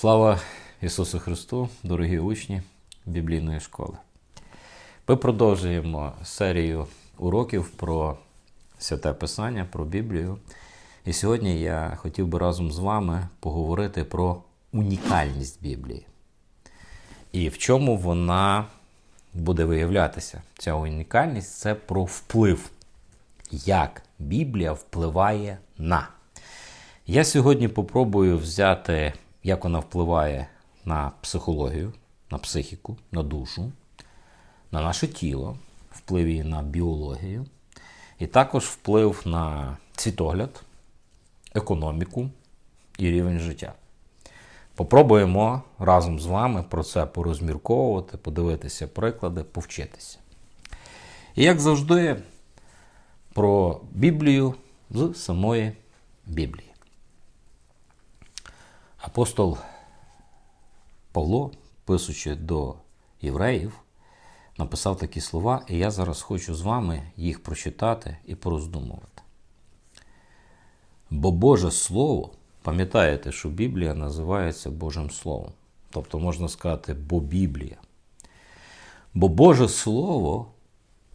Слава Ісусу Христу, дорогі учні біблійної школи. Ми продовжуємо серію уроків про святе Писання, про Біблію. І сьогодні я хотів би разом з вами поговорити про унікальність Біблії. І в чому вона буде виявлятися. Ця унікальність це про вплив, як Біблія впливає на. Я сьогодні попробую взяти, як вона впливає на психологію, на психіку, на душу, на наше тіло, вплив її на біологію, і також вплив на світогляд, економіку і рівень життя. Попробуємо разом з вами про це порозмірковувати, подивитися приклади, повчитися. І як завжди, про Біблію з самої Біблії. Апостол Павло, пишучи до євреїв, написав такі слова, і я зараз хочу з вами їх прочитати і пороздумувати. Бо Боже Слово, пам'ятаєте, що Біблія називається Божим Словом. Тобто можна сказати, бо Біблія. Бо Боже Слово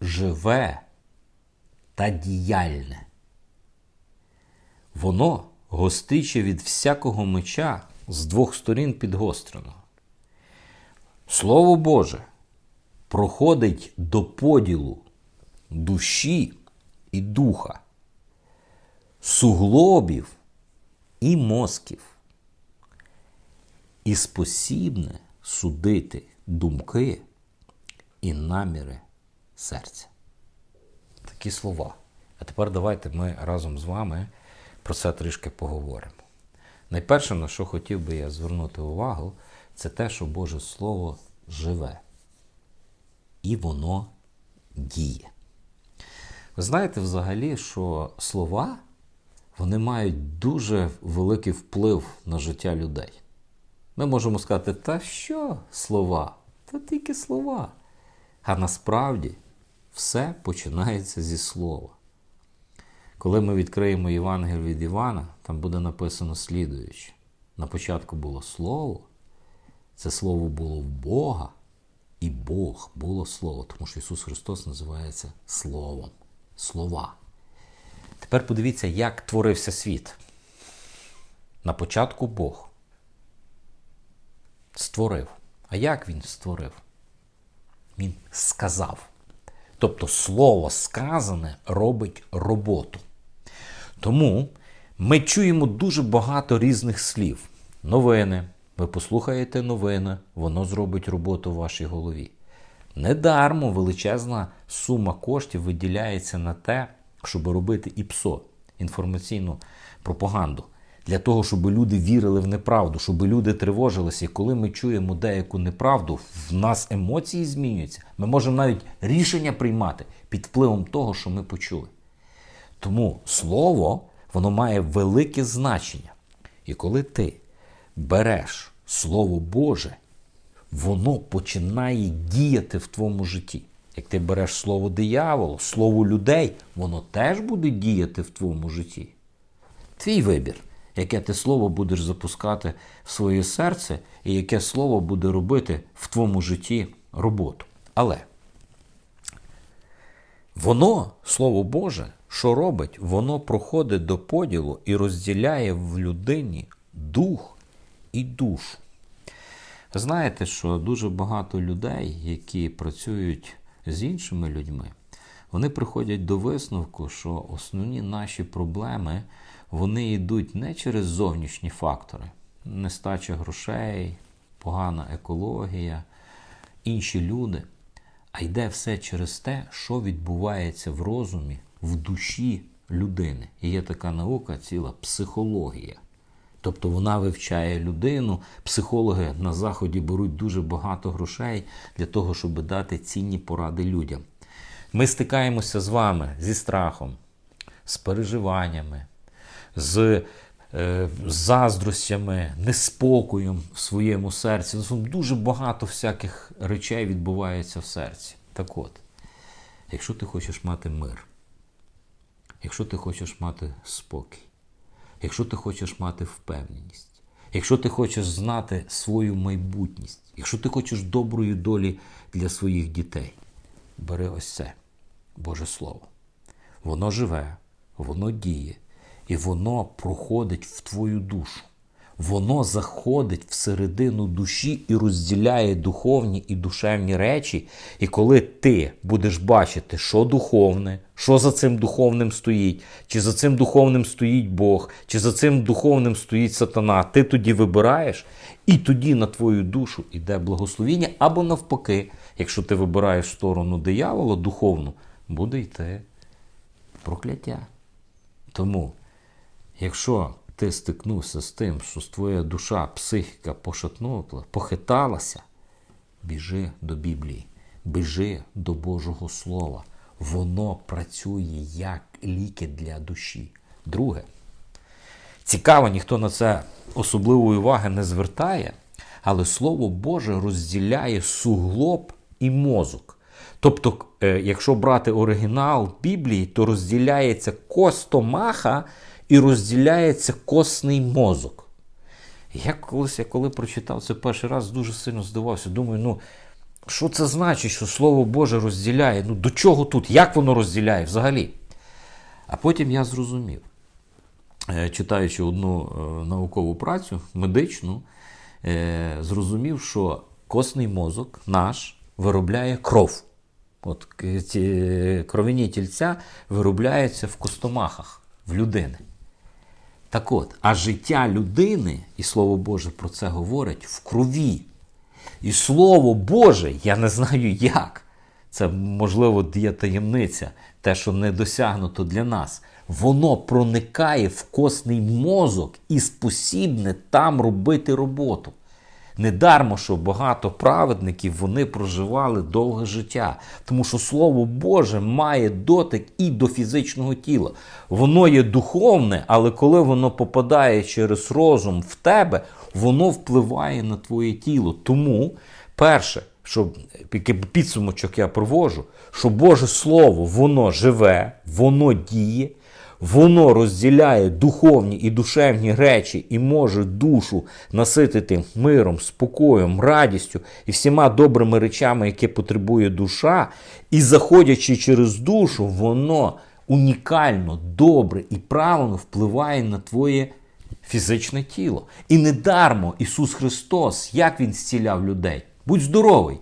живе та діяльне. Воно гостиче від всякого меча з двох сторін підгостреного. Слово Боже проходить до поділу душі і духа, суглобів і мозків, і спосібне судити думки і наміри серця. Такі слова. А тепер давайте ми разом з вами про це трішки поговоримо. Найперше, на що хотів би я звернути увагу, це те, що Боже Слово живе. І воно діє. Ви знаєте взагалі, що слова вони мають дуже великий вплив на життя людей. Ми можемо сказати, та що слова? Та тільки слова. А насправді все починається зі слова. Коли ми відкриємо Євангелію від Івана, там буде написано слідуюче. На початку було Слово, це Слово було в Бога, і Бог було Слово, тому що Ісус Христос називається Словом. Слова. Тепер подивіться, як творився світ. На початку Бог створив. А як він створив? Він сказав. Тобто слово сказане робить роботу. Тому ми чуємо дуже багато різних слів. Новини. Ви послухаєте новини, воно зробить роботу в вашій голові. Недармо величезна сума коштів виділяється на те, щоб робити ІПСО, інформаційну пропаганду. Для того, щоб люди вірили в неправду, щоб люди тривожилися. І коли ми чуємо деяку неправду, в нас емоції змінюються. Ми можемо навіть рішення приймати під впливом того, що ми почули. Тому слово воно має велике значення. І коли ти береш Слово Боже, воно починає діяти в твоєму житті. Як ти береш слово дияволу, слово людей, воно теж буде діяти в твоєму житті. Твій вибір, яке ти слово будеш запускати в своє серце, і яке слово буде робити в твоєму житті роботу. Але воно, Слово Боже, що робить? Воно проходить до поділу і розділяє в людині дух і душу. Знаєте, що дуже багато людей, які працюють з іншими людьми, вони приходять до висновку, що основні наші проблеми вони йдуть не через зовнішні фактори, нестача грошей, погана екологія, інші люди, а йде все через те, що відбувається в розумі, в душі людини. І є така наука, ціла психологія. Тобто вона вивчає людину. Психологи на заході беруть дуже багато грошей для того, щоб дати цінні поради людям. Ми стикаємося з вами зі страхом, з переживаннями, з заздростями, неспокоєм в своєму серці. Ну, Дуже багато всяких речей відбувається в серці. Так от, якщо ти хочеш мати мир, якщо ти хочеш мати спокій, якщо ти хочеш мати впевненість, якщо ти хочеш знати свою майбутність, якщо ти хочеш доброї долі для своїх дітей, бери ось це Боже Слово. Воно живе, воно діє, і воно проходить в твою душу. Воно заходить всередину душі і розділяє духовні і душевні речі. І коли ти будеш бачити, що духовне, що за цим духовним стоїть, чи за цим духовним стоїть Бог, чи за цим духовним стоїть сатана, ти тоді вибираєш, і тоді на твою душу йде благословіння, або навпаки, якщо ти вибираєш сторону диявола духовну, буде йти прокляття. Тому, якщо ти стикнувся з тим, що твоя душа, психіка пошатнула, похиталася, біжи до Біблії, біжи до Божого Слова. Воно працює як ліки для душі. Друге, цікаво, ніхто на це особливої уваги не звертає, але Слово Боже розділяє суглоб і мозок. Тобто, е, якщо брати оригінал Біблії, то розділяється костомаха і розділяється косний мозок. Я колись, я коли прочитав це перший раз, дуже сильно здивався. Думаю, ну що це значить, що Слово Боже розділяє? Ну до чого тут? Як воно розділяє взагалі? А потім я зрозумів, е, читаючи одну е, наукову працю, медичну, е, зрозумів, що косний мозок наш виробляє кров. От ці кровяні тільця виробляються в костомахах, в людини. Так от, а життя людини, і Слово Боже про це говорить, в крові. І Слово Боже, я не знаю як. Це, можливо, є таємниця, те, що не досягнуто для нас. Воно проникає в косний мозок і спосібне там робити роботу. Недармо, що багато праведників вони проживали довге життя, тому що Слово Боже має дотик і до фізичного тіла. Воно є духовне, але коли воно попадає через розум в тебе, воно впливає на твоє тіло. Тому, перше, що підсумочок я провожу, що Боже Слово, воно живе, воно діє, Воно розділяє духовні і душевні речі і може душу наситити миром, спокоєм, радістю і всіма добрими речами, які потребує душа, і заходячи через душу, воно унікально, добре і правильно впливає на твоє фізичне тіло. І недармо Ісус Христос, як Він зціляв людей. Будь здоровий!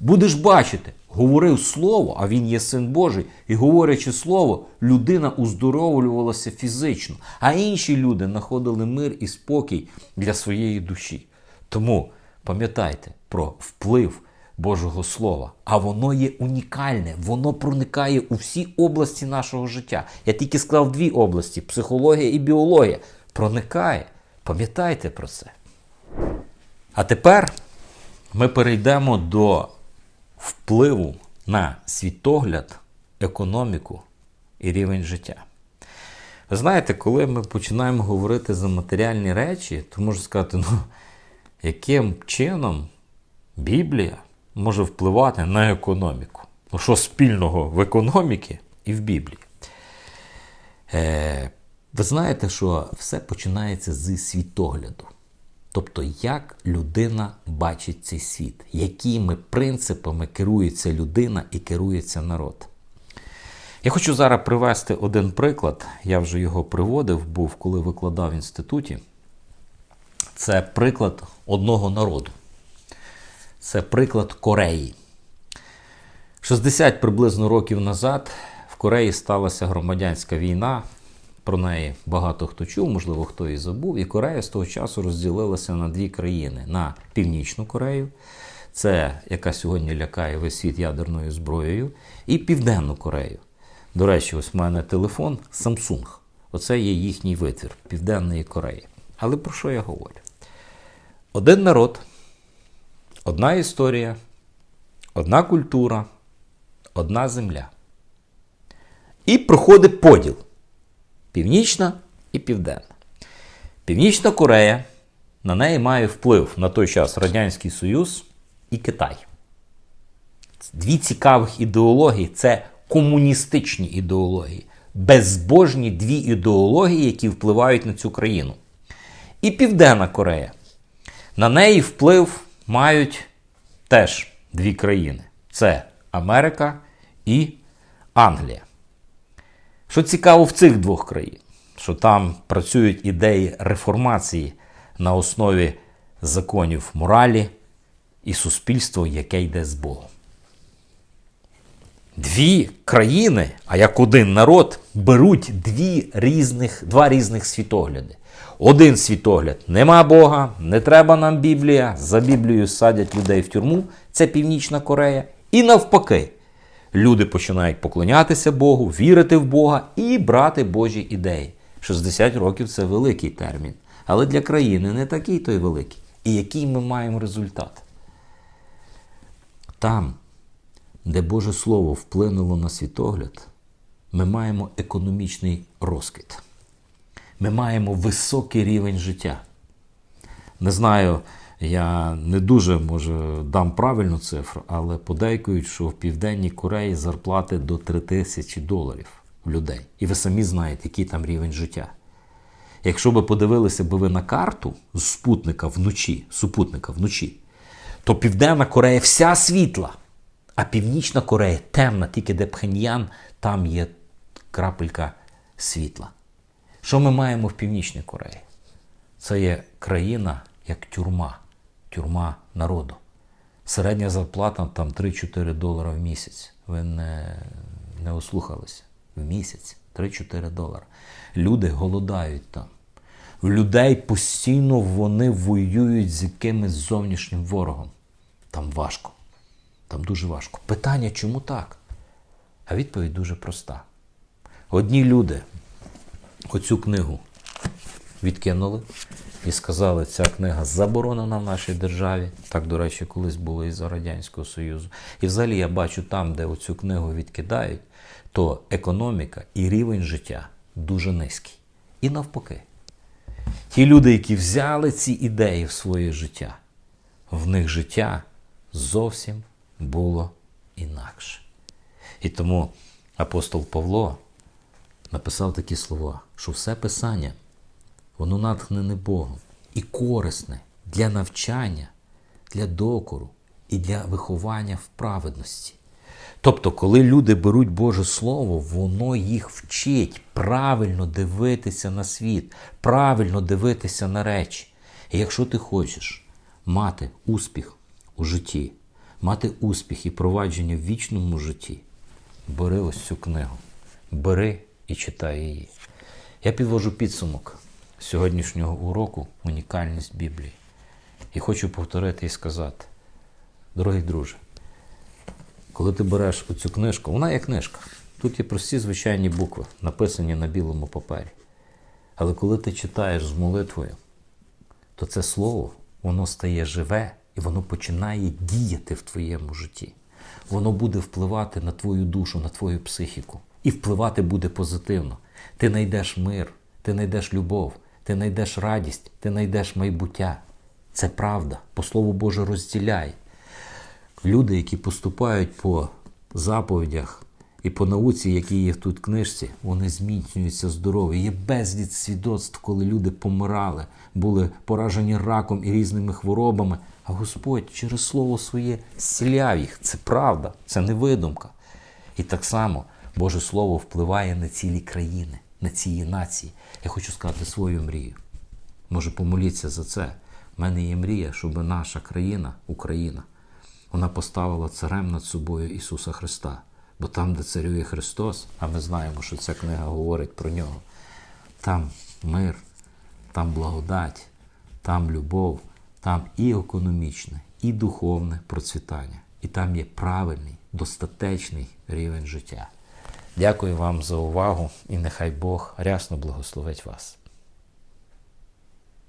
Будеш бачити, говорив слово, а він є син Божий, і говорячи слово, людина уздоровлювалася фізично, а інші люди знаходили мир і спокій для своєї душі. Тому пам'ятайте про вплив Божого Слова, а воно є унікальне, воно проникає у всі області нашого життя. Я тільки сказав дві області психологія і біологія. Проникає. Пам'ятайте про це. А тепер ми перейдемо до впливу на світогляд, економіку і рівень життя. Ви знаєте, коли ми починаємо говорити за матеріальні речі, то можна сказати, ну, яким чином Біблія може впливати на економіку? Ну, що спільного в економіці і в Біблії? Е, ви знаєте, що все починається з світогляду. Тобто, як людина бачить цей світ, якими принципами керується людина і керується народ. Я хочу зараз привести один приклад. Я вже його приводив, був, коли викладав в інституті. Це приклад одного народу. Це приклад Кореї. 60 приблизно років назад в Кореї сталася громадянська війна. Про неї багато хто чув, можливо, хто і забув. І Корея з того часу розділилася на дві країни: на Північну Корею, це яка сьогодні лякає весь світ ядерною зброєю, і Південну Корею. До речі, ось в мене телефон Samsung. Оце є їхній витвір Південної Кореї. Але про що я говорю? Один народ, одна історія, одна культура, одна земля. І проходить поділ. Північна і Південна. Північна Корея на неї має вплив на той час Радянський Союз і Китай. Дві цікавих ідеології це комуністичні ідеології, безбожні дві ідеології, які впливають на цю країну. і Південна Корея. На неї вплив мають теж дві країни: це Америка і Англія. Що цікаво в цих двох країн, що там працюють ідеї реформації на основі законів моралі і суспільства, яке йде з Богом. Дві країни, а як один народ, беруть дві різних, два різних світогляди. Один світогляд нема Бога, не треба нам Біблія. За Біблією садять людей в тюрму. Це Північна Корея. І навпаки, люди починають поклонятися Богу, вірити в Бога і брати Божі ідеї. 60 років це великий термін. Але для країни не такий той великий. І який ми маємо результат? Там, де Боже Слово вплинуло на світогляд, ми маємо економічний розквіт. Ми маємо високий рівень життя. Не знаю, я не дуже може дам правильну цифру, але подейкують, що в Південній Кореї зарплати до 3 тисячі доларів в людей. І ви самі знаєте, який там рівень життя. Якщо би подивилися би ви на карту з спутника вночі, супутника вночі, то Південна Корея вся світла, а Північна Корея темна, тільки де Пхеньян, там є крапелька світла. Що ми маємо в Північній Кореї? Це є країна як тюрма, тюрма народу. Середня зарплата там 3-4 долара в місяць. Ви не, не ослухалися. В місяць 3-4 долара. Люди голодають там. В людей постійно вони воюють з якимось зовнішнім ворогом. Там важко. Там дуже важко. Питання, чому так? А відповідь дуже проста. Одні люди оцю книгу відкинули і сказали, ця книга заборонена в нашій державі. Так, до речі, колись було і за Радянського Союзу. І взагалі я бачу там, де оцю книгу відкидають, то економіка і рівень життя дуже низький. І навпаки. Ті люди, які взяли ці ідеї в своє життя, в них життя зовсім було інакше. І тому апостол Павло написав такі слова, що все Писання, воно натхнене Богом і корисне для навчання, для докору і для виховання в праведності. Тобто, коли люди беруть Боже Слово, воно їх вчить правильно дивитися на світ, правильно дивитися на речі. І якщо ти хочеш мати успіх у житті, мати успіх і провадження в вічному житті, бери ось цю книгу, бери і читай її. Я підвожу підсумок сьогоднішнього уроку унікальність Біблії. І хочу повторити і сказати, дорогий друже, коли ти береш оцю книжку, вона є книжка. Тут є прості звичайні букви, написані на білому папері. Але коли ти читаєш з молитвою, то це слово воно стає живе і воно починає діяти в твоєму житті. Воно буде впливати на твою душу, на твою психіку. І впливати буде позитивно. Ти знайдеш мир, ти знайдеш любов, ти знайдеш радість, ти знайдеш майбуття. Це правда. По Слову Боже розділяй. Люди, які поступають по заповідях і по науці, які є тут в книжці, вони зміцнюються здорові. Є безліч свідоцтв, коли люди помирали, були поражені раком і різними хворобами. А Господь через слово своє зціляв їх. Це правда, це не видумка. І так само Боже Слово впливає на цілі країни, на цілі нації. Я хочу сказати свою мрію. Може, помоліться за це. У мене є мрія, щоб наша країна, Україна, вона поставила царем над собою Ісуса Христа. Бо там, де царює Христос, а ми знаємо, що ця книга говорить про нього, там мир, там благодать, там любов, там і економічне, і духовне процвітання. І там є правильний, достатечний рівень життя. Дякую вам за увагу і нехай Бог рясно благословить вас.